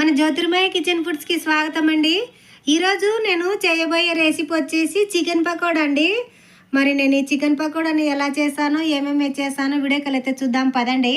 మన జ్యోతిర్మయ కిచెన్ ఫుడ్స్కి స్వాగతం అండి ఈరోజు నేను చేయబోయే రెసిపీ వచ్చేసి చికెన్ పకోడా అండి. మరి నేను ఈ చికెన్ పకోడాని ఎలా చేశానో ఏమేమి చేశానో వీడియోకి అయితే చూద్దాం పదండి.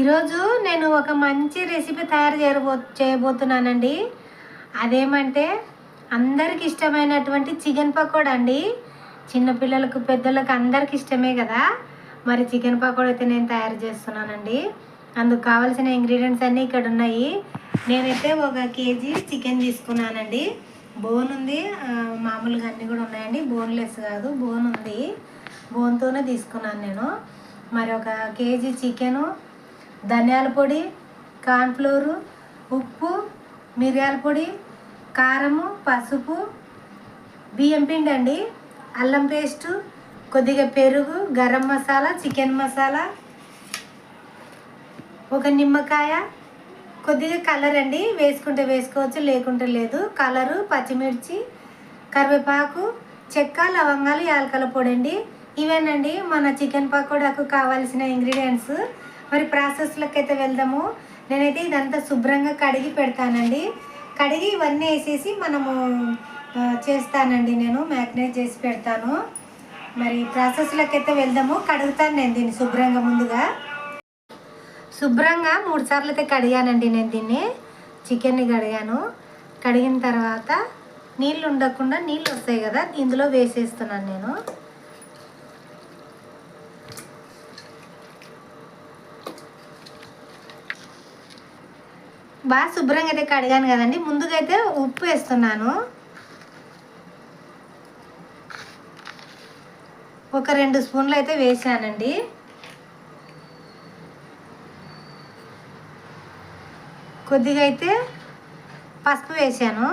ఈరోజు నేను ఒక మంచి రెసిపీ తయారు చేయబో చేయబోతున్నానండి. అదేమంటే అందరికి ఇష్టమైనటువంటి చికెన్ పకోడా అండి. చిన్నపిల్లలకు పెద్దలకు అందరికి ఇష్టమే కదా? మరి చికెన్ పకోడీ అయితే నేను తయారు చేస్తున్నానండి. అందుకు కావాల్సిన ఇంగ్రీడియంట్స్ అన్నీ ఇక్కడ ఉన్నాయి. నేనైతే ఒక కేజీ చికెన్ తీసుకున్నానండి. బోన్ ఉంది. మామూలుగా అన్నీ కూడా ఉన్నాయండి. బోన్లెస్ కాదు బోన్ ఉంది. బోన్తోనే తీసుకున్నాను నేను. మరి ఒక కేజీ చికెను ధనియాల పొడి కార్న్ఫ్లోరు ఉప్పు మిరియాల పొడి కారము పసుపు బియ్యం పిండి అండి అల్లం పేస్టు కొద్దిగా పెరుగు గరం మసాలా చికెన్ మసాలా ఒక నిమ్మకాయ. కొద్దిగా కలర్ అండి వేసుకుంటే వేసుకోవచ్చు లేకుంటే లేదు. కలరు పచ్చిమిర్చి కరివేపాకు చెక్క లవంగాలు యాలకల పొడి అండి. ఇవేనండి మన చికెన్ పకోడాకు కావాల్సిన ఇంగ్రీడియంట్స్. మరి ప్రాసెస్లోకి అయితే వెళ్దాము. నేనైతే ఇదంతా శుభ్రంగా కడిగి పెడతానండి. కడిగి ఇవన్నీ వేసేసి మనము చేస్తానండి నేను మ్యాగ్నేట్ చేసి పెడతాను. మరి ప్రాసెస్లోకి అయితే వెళ్దాము. కడుగుతాను నేను దీన్ని శుభ్రంగా ముందుగా. శుభ్రంగా మూడు సార్లు అయితే కడిగానండి నేను దీన్ని. చికెన్ని కడిగాను. కడిగిన తర్వాత నీళ్ళు ఉండకుండా నీళ్ళు వస్తాయి కదా ఇందులో వేసేస్తున్నాను నేను. బాగా శుభ్రంగా అయితే కడిగాను కదండి. ముందుగా అయితే ఉప్పు వేస్తున్నాను. ఒక రెండు స్పూన్లు అయితే వేసానండి. కొద్దిగా అయితే పసుపు వేసాను.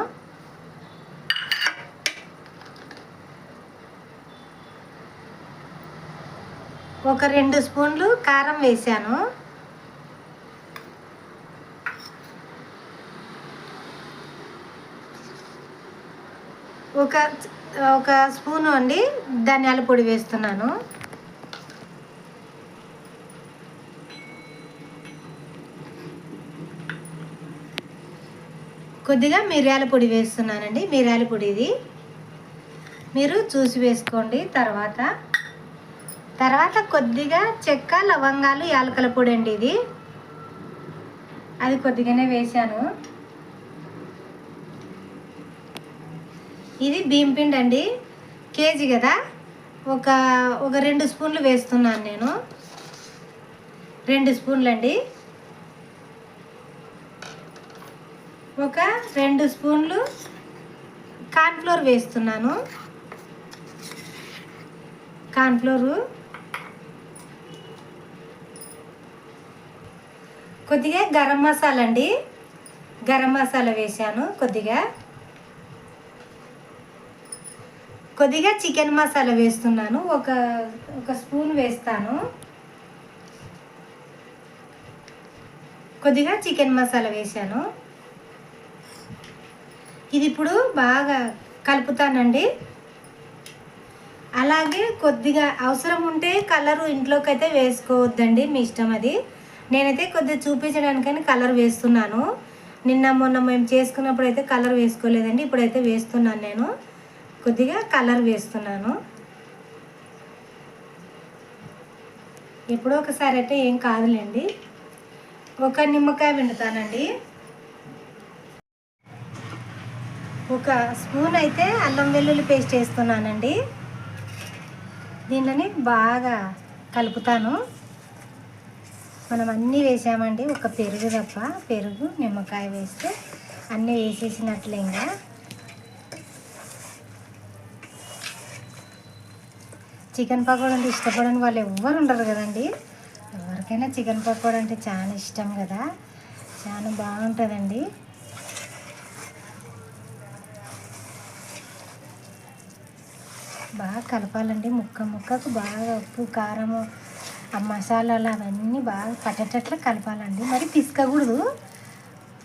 ఒక రెండు స్పూన్లు కారం వేసాను. ఒక ఒక స్పూను అండి ధనియాల పొడి వేస్తున్నాను. కొద్దిగా మిరియాల పొడి వేస్తున్నానండి మిరియాల పొడి ఇది. మీరు చూసి వేసుకోండి తర్వాత. తర్వాత కొద్దిగా చెక్క లవంగాలు యాలకల పొడి అండి ఇది. అది కొద్దిగానే వేశాను. ఇది బియ్యం పిండి అండి. కేజీ కదా? ఒక ఒక రెండు స్పూన్లు వేస్తున్నాను నేను. రెండు స్పూన్లు అండి ఒక రెండు స్పూన్లు కార్న్ఫ్లోర్ వేస్తున్నాను. కార్న్ఫ్లోరు. కొద్దిగా గరం మసాలా అండి గరం మసాలా వేసాను కొద్దిగా. కొద్దిగా చికెన్ మసాలా వేస్తున్నాను. ఒక ఒక స్పూన్ వేస్తాను. కొద్దిగా చికెన్ మసాలా వేసాను ఇది ఇప్పుడు బాగా కలుపుతానండి. అలాగే కొద్దిగా అవసరం ఉంటే కలరు ఇంట్లోకి అయితే వేసుకోవద్దండి మీ ఇష్టం అది. నేనైతే కొద్దిగా చూపించడానికని కలర్ వేస్తున్నాను. నిన్న మొన్న మేము చేసుకున్నప్పుడు అయితే కలర్ వేసుకోలేదండి ఇప్పుడైతే వేస్తున్నాను నేను. కొద్దిగా కలర్ వేస్తున్నాను. ఎప్పుడో ఒకసారి అయితే ఏం కాదులేండి. ఒక నిమ్మకాయ పిండుతానండి. ఒక స్పూన్ అయితే అల్లం వెల్లుల్లి పేస్ట్ వేస్తున్నానండి. దీనిని బాగా కలుపుతాను. మనం అన్నీ వేసామండి. ఒక పెరుగు తప్ప. పెరుగు నిమ్మకాయ వేస్తే అన్నీ వేసేసినట్లే ఇంకా చికెన్ పకోడా అంటే ఇష్టపడని వాళ్ళు ఎవ్వరు ఉండరు కదండి. ఎవరికైనా చికెన్ పకోడా అంటే చాలా ఇష్టం కదా. చాలా బాగుంటుందండి. బాగా కలపాలండి. ముక్క ముక్కకు బాగా ఉప్పు కారము ఆ మసాలాలు అవన్నీ బాగా పట్టేటట్లు కలపాలండి. మరి పిసకకూడదు.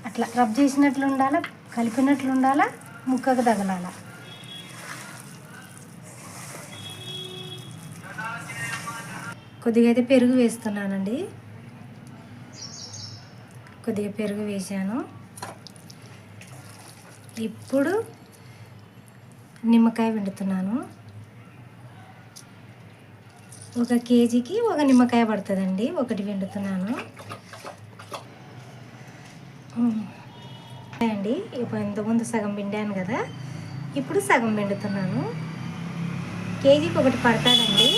అట్లా రబ్ చేసినట్లు ఉండాలా కలిపినట్లు ఉండాలా ముక్కకు తగలాల. కొద్దిగా అయితే పెరుగు వేస్తున్నానండి. కొద్దిగా పెరుగు వేసాను ఇప్పుడు నిమ్మకాయ వండుతున్నాను ఒక కేజీకి ఒక నిమ్మకాయ పడుతుందండి. ఒకటి వండుతున్నాను అండి ఇప్పుడు ఇంతకుముందు సగం పిండాను కదా. ఇప్పుడు సగం పిండుతున్నాను. కేజీకి ఒకటి పడుతుందండి.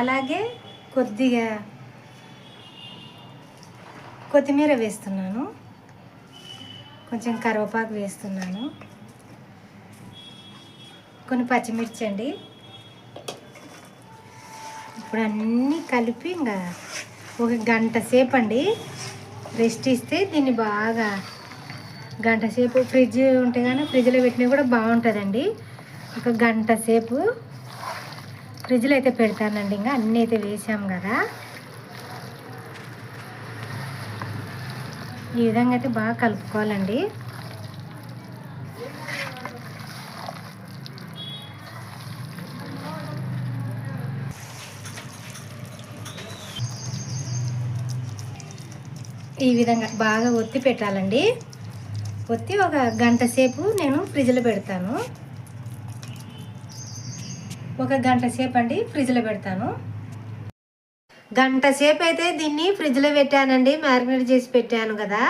అలాగే కొద్దిగా కొత్తిమీర వేస్తున్నాను. కొంచెం కరివేపాకు వేస్తున్నాను. కొన్ని పచ్చిమిర్చి అండి. ఇప్పుడు అన్నీ కలిపి ఇంకా ఒక గంట సేపు అండి. రెస్ట్ ఇస్తే దీన్ని బాగా గంట సేపు ఫ్రిడ్జ్ ఉంటే కానీ ఫ్రిడ్జ్లో పెట్టినా కూడా బాగుంటుందండి. ఒక గంట సేపు ఫ్రిడ్జ్లో అయితే పెడతానండి. ఇంకా అన్నీ అయితే వేసాం కదా. ఈ విధంగా అయితే బాగా కలుపుకోవాలండి. ఈ విధంగా బాగా ఒత్తి పెట్టాలండి. ఒత్తి ఒక గంట సేపు నేను ఫ్రిడ్జ్లో పెడతాను. ఒక గంట సేపు అండి ఫ్రిడ్జ్లో పెడతాను. గంట సేపు అయితే దీన్ని ఫ్రిడ్జ్లో పెట్టానండి మ్యారినేట్ చేసి పెట్టాను కదా.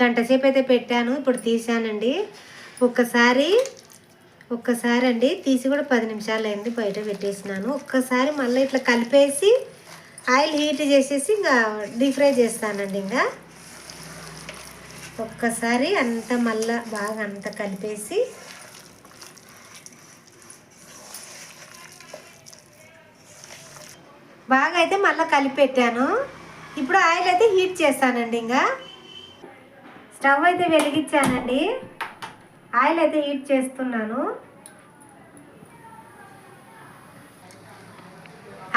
గంట సేపు అయితే పెట్టాను ఇప్పుడు తీసానండి. ఒక్కసారి ఒక్కసారి అండి తీసి కూడా పది నిమిషాలు అయింది బయట పెట్టేసినాను. ఒక్కసారి మళ్ళీ ఇట్లా కలిపేసి ఆయిల్ హీట్ చేసేసి ఇంకా డీప్ ఫ్రై చేస్తానండి ఇంకా. ఒక్కసారి అంత మళ్ళా బాగా అంత కలిపేసి బాగా అయితే మళ్ళీ కలిపెట్టాను. ఇప్పుడు ఆయిల్ అయితే హీట్ చేస్తానండి ఇంకా స్టవ్ అయితే వెలిగించానండి. ఆయిల్ అయితే హీట్ చేస్తున్నాను.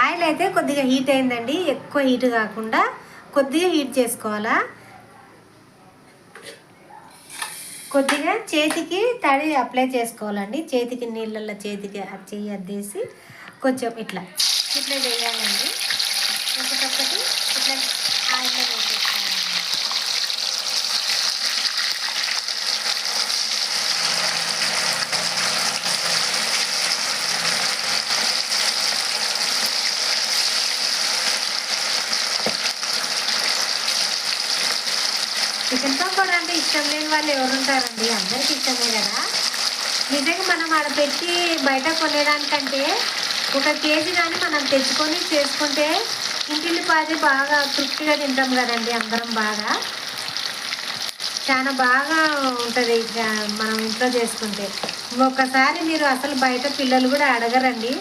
ఆయిల్ అయితే కొద్దిగా హీట్ అయిందండి. ఎక్కువ హీట్ కాకుండా కొద్దిగా హీట్ చేసుకోవాలా. కొద్దిగా చేతికి తడి అప్లై చేసుకోవాలండి. చేతికి నీళ్ళల్లో చేతికి చెయ్యి అద్దేసి కొంచెం ఇట్లా ఇట్లా వేయాలండి. ఒకటొక్కటి ఇట్లా ఆయిల్లో వేసేసుకోవాలండి చికెన్ పకోడా అంటే ఇష్టం లేని వాళ్ళు ఎవరుంటారండి అందరికీ ఇష్టమే కదా? నిజంగా మనం ఆడ పెట్టి బయట కొనేదానికంటే ఒక కేజీ కానీ మనం తెచ్చుకొని చేసుకుంటే ఇంటిల్లిపాది బాగా తృప్తిగా తింటాం కదండి అందరం బాగా. చాలా బాగా ఉంటుంది మనం ఇంట్లో చేసుకుంటే. ఒక్కసారి మీరు అసలు బయట పిల్లలు కూడా అడగరండి.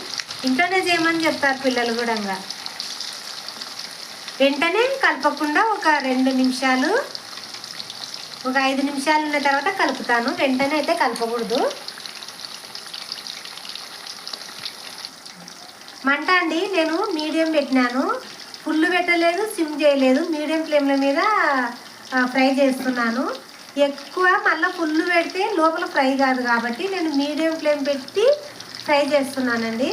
ఇంట్లోనే చేయమని చెప్తారు పిల్లలు కూడా వెంటనే కలపకుండా ఒక రెండు నిమిషాలు ఒక ఐదు నిమిషాలు ఉన్న తర్వాత కలుపుతాను. వెంటనే అయితే కలపకూడదు. మంట అండి నేను మీడియం పెట్టినాను. ఫుల్ పెట్టలేదు సిమ్ చేయలేదు. మీడియం ఫ్లేమ్ల మీద ఫ్రై చేస్తున్నాను. ఎక్కువ మళ్ళీ ఫుల్ పెడితే లోపల ఫ్రై కాదు కాబట్టి నేను మీడియం ఫ్లేమ్ పెట్టి ఫ్రై చేస్తున్నానండి.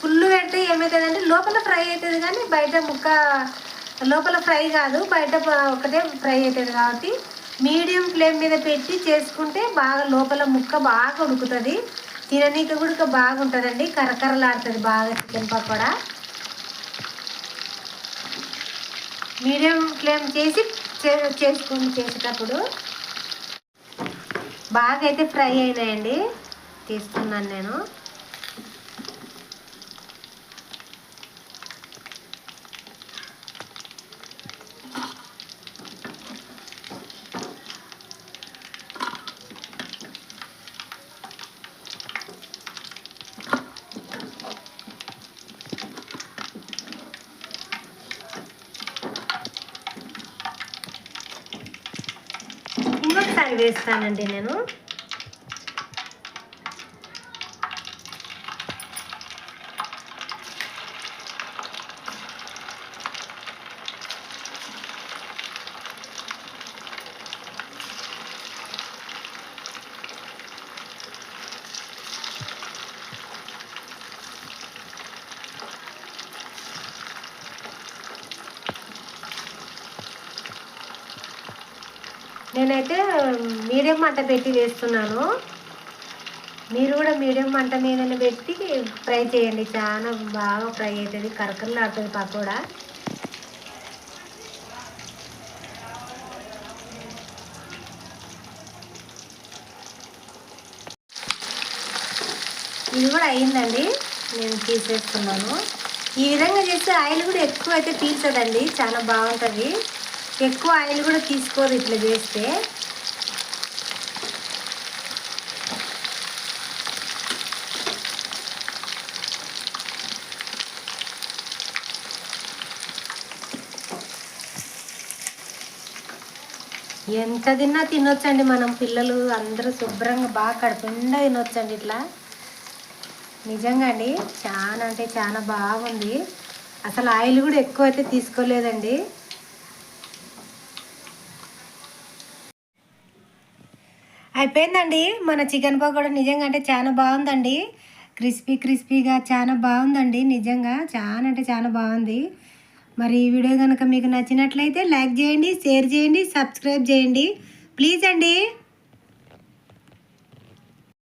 ఫుల్ పెడితే ఏమవుతుందంటే లోపల ఫ్రై అవుతుంది కానీ బయట ముక్క లోపల ఫ్రై కాదు బయట ఒకటే ఫ్రై అవుతుంది కాబట్టి మీడియం ఫ్లేమ్ మీద పెట్టి చేసుకుంటే బాగా లోపల ముక్క బాగా ఉడుకుతుంది. తిననీకి కూడా బాగుంటుందండి. కరకరలాడుతుంది బాగా చికెన్ పకోడా. మీడియం ఫ్లేమ్ చేసి చే- చేసుకుని చేసేటప్పుడు బాగా అయితే ఫ్రై అయినాయండి. తీసుకున్నాను నేను. వేస్తానండి నేను. నేనైతే మీడియం మంట పెట్టి వేస్తున్నాను. మీరు కూడా మీడియం మంట మీదనే పెట్టి ఫ్రై చేయండి. చాలా బాగా ఫ్రై అవుతుంది కరకరలాడుతుంది పకోడా. ఇది కూడా అయిందండి. నేను తీసేస్తున్నాను. ఈ విధంగా చేస్తే ఆయిల్ కూడా ఎక్కువ అయితే పీల్చదండి. చాలా బాగుంటుంది. ఎక్కువ ఆయిల్ కూడా తీసుకోదు ఇట్లా చేస్తే. ఎంత తిన్నా తినొచ్చండి మనం పిల్లలు అందరూ శుభ్రంగా బాగా కడుపుండా తినొచ్చండి ఇట్లా. నిజంగా అండి చాలా అంటే చాలా బాగుంది. అసలు ఆయిల్ కూడా ఎక్కువ అయితే తీసుకోలేదండి. అయిపోయిందండి. మన చికెన్ పకోడా నిజంగా అంటే చాలా బాగుందండి. క్రిస్పీ క్రిస్పీగా చాలా బాగుందండి. నిజంగా చాలా అంటే చాలా బాగుంది. మరి ఈ వీడియో కనుక మీకు నచ్చినట్లయితే లైక్ చేయండి షేర్ చేయండి సబ్స్క్రైబ్ చేయండి. ప్లీజ్ అండి.